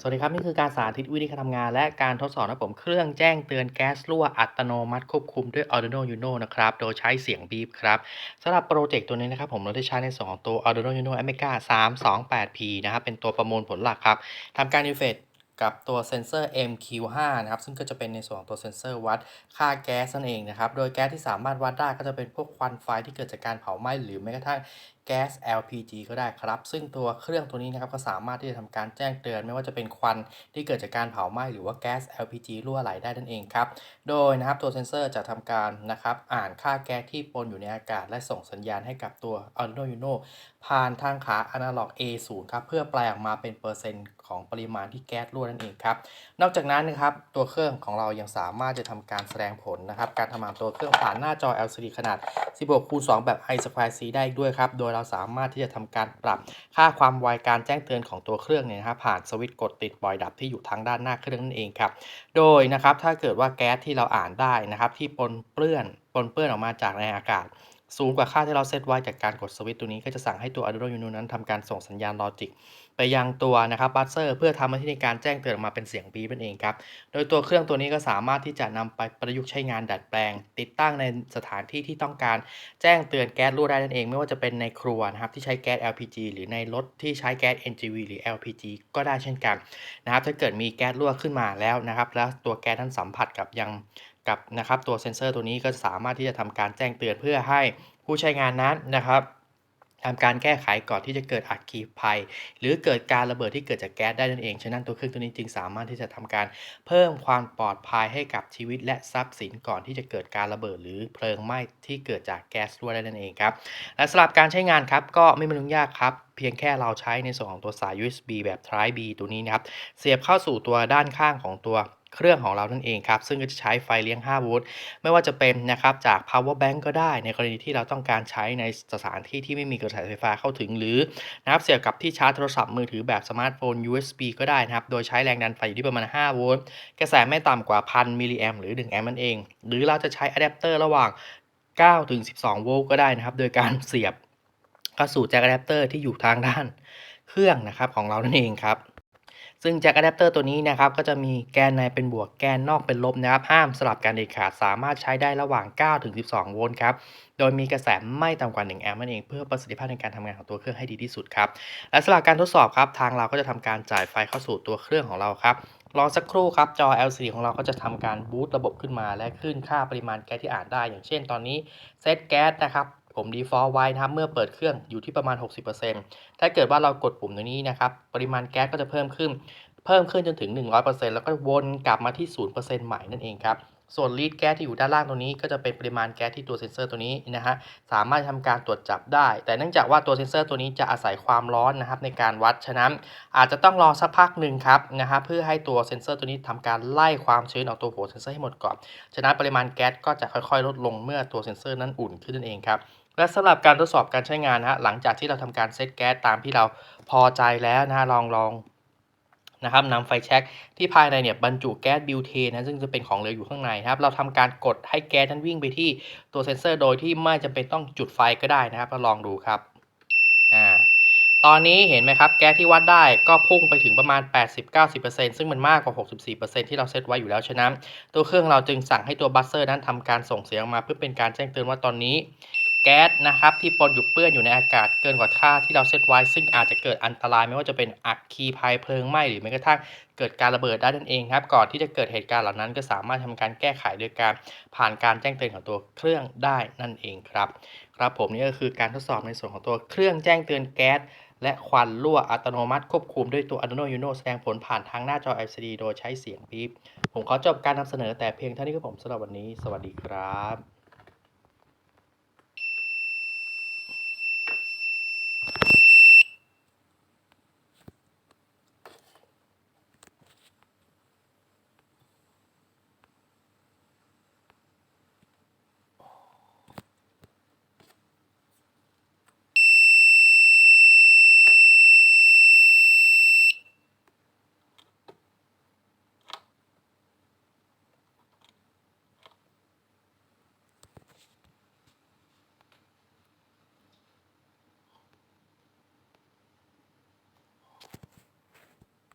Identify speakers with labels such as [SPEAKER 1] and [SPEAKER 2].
[SPEAKER 1] สวัสดีครับ นี่คือการสาธิตวิธีการทำงาน และการทดสอบนะผมเครื่องแจ้งเตือนแก๊สรั่วอัตโนมัติควบคุมด้วย Arduino Uno นะครับ โดยใช้เสียงบีบครับสำหรับโปรเจกต์ตัวนี้นะครับผมเราได้ใช้ในส่วนของตัว Arduino Uno Amiga 328P นะครับเป็นตัวประมวลผลหลักครับทำการอินเฟต กับตัวเซนเซอร์ MQ5 นะครับ ซึ่งก็จะเป็นในส่วนของตัวเซนเซอร์วัดค่าแก๊สนั่นเองนะครับ โดยแก๊สที่สามารถวัดได้ก็จะเป็นพวกควันไฟที่เกิดจากการเผาไหม้หรือแม้กระทั่งแก๊ส LPG ก็ได้ครับ ซึ่งตัวเครื่องตัวนี้นะครับก็สามารถที่จะทำการแจ้งเตือน ไม่ว่าจะเป็นควันที่เกิดจากการเผาไหม้หรือว่าแก๊ส LPG รั่วไหลได้นั่นเองครับ โดยนะครับตัวเซนเซอร์จะทำการนะครับอ่านค่าแก๊สที่ปนอยู่ในอากาศ และส่งสัญญาณให้กับตัว Arduino Uno ผ่านทางขา Analog A0 ครับเพื่อแปลออกมาเป็นเปอร์เซ็นต์ ของปริมาณที่แก๊สรั่วนั่นเองครับ นอกจากนั้นนะครับตัวเครื่องของเรายังสามารถจะทำการแสดงผลนะครับ การทำงานตัวเครื่องผ่านหน้าจอ LCD ขนาด 16คูณ2แบบ i Square C ได้อีกด้วยครับ โดยเราสามารถที่จะทำการปรับค่าความไวการแจ้งเตือนของตัวเครื่องเนี่ยนะครับผ่านสวิตช์กดติดปล่อยดับที่อยู่ทางด้านหน้าเครื่องนั่นเองครับ โดยนะครับถ้าเกิดว่าแก๊สที่เราอ่านได้นะครับ ที่ปนเปื้อนปนเปื้อนออกมาจากในอากาศสูงกว่าค่าที่เราเซตไว้จากการกดสวิตช์ตัวนี้ก็จะสั่งให้ตัว Arduino Uno นั้นทำการส่งสัญญาณลอจิก ไปยังตัวนะครับบัสเซอร์เพื่อทำหน้าที่ในการแจ้งเตือนออกมาเป็นเสียงบีบนั่นเองครับ โดยตัวเครื่องตัวนี้ก็สามารถที่จะนำไปประยุกต์ใช้งานดัดแปลง ติดตั้งในสถานที่ที่ต้องการแจ้งเตือนแก๊สรั่วได้นั่นเอง ไม่ว่าจะเป็นในครัวนะครับที่ใช้แก๊ส LPG หรือในรถที่ใช้แก๊ส NGV หรือ LPG ก็ได้เช่นกันนะครับถ้าเกิดมีแก๊สรั่วขึ้นมาแล้วนะครับแล้วตัวแก๊สนั้นสัมผัสกับยังกับนะครับตัวเซ็นเซอร์ตัวนี้ก็สามารถที่จะทำการแจ้งเตือนเพื่อให้ผู้ใช้งานนั้นนะครับ ทำการแก้ไขก่อนที่จะเกิดอัคคีภัย หรือเกิดการระเบิดที่เกิดจากแก๊สได้นั่นเอง ฉะนั้นตัวเครื่องตัวนี้จึงสามารถที่จะทำการเพิ่มความปลอดภัยให้กับชีวิตและทรัพย์สินก่อนที่จะเกิดการระเบิด หรือเพลิงไหม้ที่เกิดจากแก๊สรั่วได้นั่นเองครับ และสำหรับการใช้งานครับก็ไม่มียุ่งยากครับ เพียงแค่เราใช้ในส่วนของตัวสาย USB แบบ Type B ตัวนี้นะครับ เสียบเข้าสู่ตัวด้านข้างของตัว เครื่องของเรานั่นเองครับ ซึ่งก็จะใช้ไฟเลี้ยง 5 โวลต์ไม่ว่าจะเป็นนะครับจาก power bank ก็ได้ในกรณีที่เราต้องการใช้ในสถานที่ที่ไม่มีกระแสไฟฟ้าเข้าถึง หรือนะครับเสียบกับที่ชาร์จโทรศัพท์มือถือแบบสมาร์ทโฟน USB ก็ได้นะครับ โดยใช้แรงดันไฟอยู่ที่ประมาณ 5 โวลต์กระแสไม่ต่ำกว่า1,000มิลลิแอมหรือ 1 แอมป์นั่นเอง หรือเราจะใช้อะแดปเตอร์ระหว่าง 9 ถึง 12 โวลต์ก็ได้นะครับ โดยการเสียบเข้าสู่แจ็คอะแดปเตอร์ที่อยู่ทางด้านเครื่องนะครับของเรานั่นเองครับ ซึ่งแจ็คอะแดปเตอร์ตัวนี้นะครับก็จะมีแกนในเป็นบวกแกนนอกเป็นลบนะครับ ห้ามสลับกันเด็ดขาดสามารถใช้ได้ระหว่าง 9 ถึง 12 โวลต์ครับ โดยมีกระแสไม่ต่ำกว่า 1 แอมป์นั่นเองเพื่อประสิทธิภาพในการทำงานของตัวเครื่องให้ดีที่สุดครับ และสำหรับการทดสอบครับทางเราก็จะทำการจ่ายไฟเข้าสู่ตัวเครื่องของเราครับรอสักครู่ครับจอ LCD ของเราก็จะทำการบูตระบบขึ้นมา และขึ้นค่าปริมาณแก๊สที่อ่านได้ อย่างเช่นตอนนี้เซตแก๊สนะครับ ผม default ไว้นะครับเมื่อเปิดเครื่องอยู่ที่ประมาณ 60%ถ้าเกิดว่าเรากดปุ่มตรงนี้นะครับปริมาณแก๊สก็จะเพิ่มขึ้น เพิ่มขึ้นจนถึง 100%แล้วก็วนกลับมาที่ 0%ใหม่นั่นเองครับส่วนลีดแก๊สที่อยู่ด้านล่างตรงนี้ก็จะเป็นปริมาณแก๊สที่ตัวเซ็นเซอร์ตัวนี้นะฮะสามารถทำการตรวจจับได้ แต่เนื่องจากว่าตัวเซ็นเซอร์ตัวนี้จะอาศัยความร้อนนะครับในการวัดฉะนั้น อาจจะต้องรอสักพักหนึ่งครับนะฮะเพื่อให้ตัวเซ็นเซอร์ตัวนี้ทำการไล่ความชื้นออกตัวหัวเซ็นเซอร์ให้หมดก่อนฉะนั้นปริมาณแก๊สก็จะค่อยๆ ลดลงเมื่อตัวเซ็นเซอร์นั้นอุ่นขึ้นนั่นเองครับ และสำหรับการทดสอบการใช้งานนะฮะหลังจากที่เราทำการเซตแก๊สตามที่เราพอใจแล้วนะฮะลองลองนะครับนำไฟแช็กที่ภายในเนี่ยบรรจุแก๊สบิวเทนนะซึ่งจะเป็นของเหลวอยู่ข้างในนะครับเราทำการกดให้แก๊สนั้นวิ่งไปที่ตัวเซนเซอร์โดยที่ไม่จำเป็นต้องจุดไฟก็ได้นะครับเราลองดูครับอ่าตอนนี้เห็นไหมครับแก๊สที่วัดได้ก็พุ่งไปถึงประมาณ 80-90%ซึ่งมันมากกว่า 64%ที่เราเซตไว้อยู่แล้วฉะนั้นตัวเครื่องเราจึงสั่งให้ตัวบัสเซอร์นั้นทำการส่งเสียงมาเพื่อเป็นการแจ้งเตือนว่าตอนนี้ แก๊สนะครับที่ปนอยู่เปื้อนอยู่ในอากาศเกินกว่าค่าที่เราเซตไว้ ซึ่งอาจจะเกิดอันตรายไม่ว่าจะเป็นอัคคีภัยเพลิงไหม้หรือแม้กระทั่งเกิดการระเบิดได้นั่นเองครับก่อนที่จะเกิดเหตุการณ์เหล่านั้นก็สามารถทำการแก้ไขโดยการผ่านการแจ้งเตือนของตัวเครื่องได้นั่นเองครับครับผมนี่ก็คือการทดสอบในส่วนของตัวเครื่องแจ้งเตือนแก๊สและควันรั่วอัตโนมัติควบคุมด้วยตัว Arduino Uno แสดงผลผ่านทางหน้าจอ LCD โดยใช้เสียงบีบผมขอจบการนำเสนอแต่เพียงเท่านี้ครับผมสำหรับวันนี้ สวัสดีครับ